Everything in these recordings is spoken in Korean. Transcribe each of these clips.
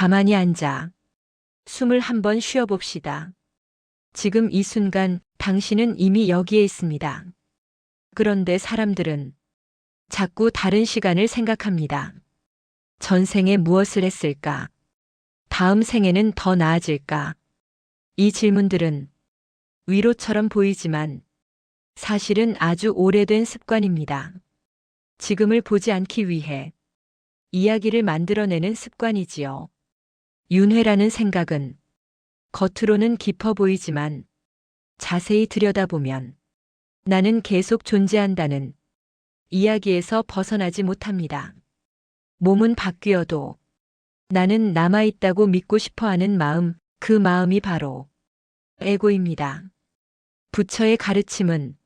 가만히 앉아 숨을 한번 쉬어봅시다. 지금 이 순간 당신은 이미 여기에 있습니다. 그런데 사람들은 자꾸 다른 시간을 생각합니다. 전생에 무엇을 했을까? 다음 생에는 더 나아질까? 이 질문들은 위로처럼 보이지만 사실은 아주 오래된 습관입니다. 지금을 보지 않기 위해 이야기를 만들어내는 습관이지요. 윤회라는 생각은 겉으로는 깊어 보이지만 자세히 들여다보면 나는 계속 존재한다는 이야기에서 벗어나지 못합니다. 몸은 바뀌어도 나는 남아있다고 믿고 싶어 하는 마음, 그 마음이 바로 에고입니다. 부처의 가르침은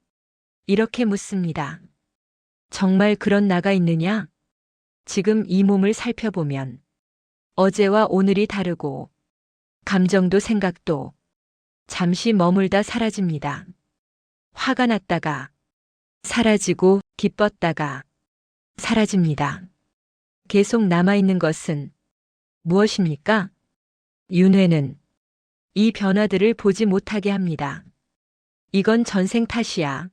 이렇게 묻습니다. 정말 그런 나가 있느냐? 지금 이 몸을 살펴보면 어제와 오늘이 다르고 감정도 생각도 잠시 머물다 사라집니다. 화가 났다가 사라지고 기뻤다가 사라집니다. 계속 남아있는 것은 무엇입니까? 윤회는 이 변화들을 보지 못하게 합니다. 이건 전생 탓이야.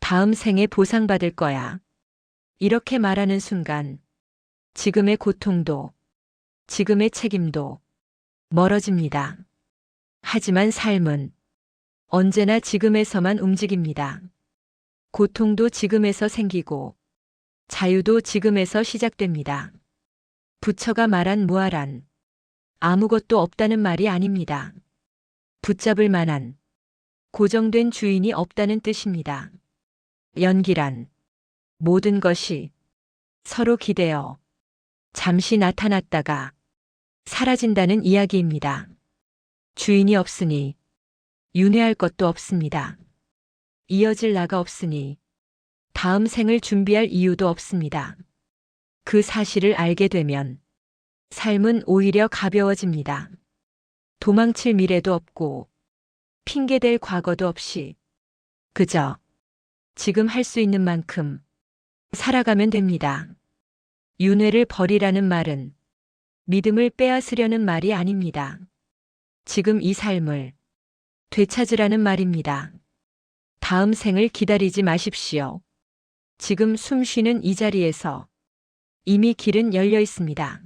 다음 생에 보상받을 거야. 이렇게 말하는 순간 지금의 고통도 지금의 책임도 멀어집니다. 하지만 삶은 언제나 지금에서만 움직입니다. 고통도 지금에서 생기고 자유도 지금에서 시작됩니다. 부처가 말한 무아란 아무것도 없다는 말이 아닙니다. 붙잡을 만한 고정된 주인이 없다는 뜻입니다. 연기란 모든 것이 서로 기대어 잠시 나타났다가 사라진다는 이야기입니다. 주인이 없으니 윤회할 것도 없습니다. 이어질 나가 없으니 다음 생을 준비할 이유도 없습니다. 그 사실을 알게 되면 삶은 오히려 가벼워집니다. 도망칠 미래도 없고 핑계댈 과거도 없이 그저 지금 할 수 있는 만큼 살아가면 됩니다. 윤회를 버리라는 말은 믿음을 빼앗으려는 말이 아닙니다. 지금 이 삶을 되찾으라는 말입니다. 다음 생을 기다리지 마십시오. 지금 숨 쉬는 이 자리에서 이미 길은 열려 있습니다.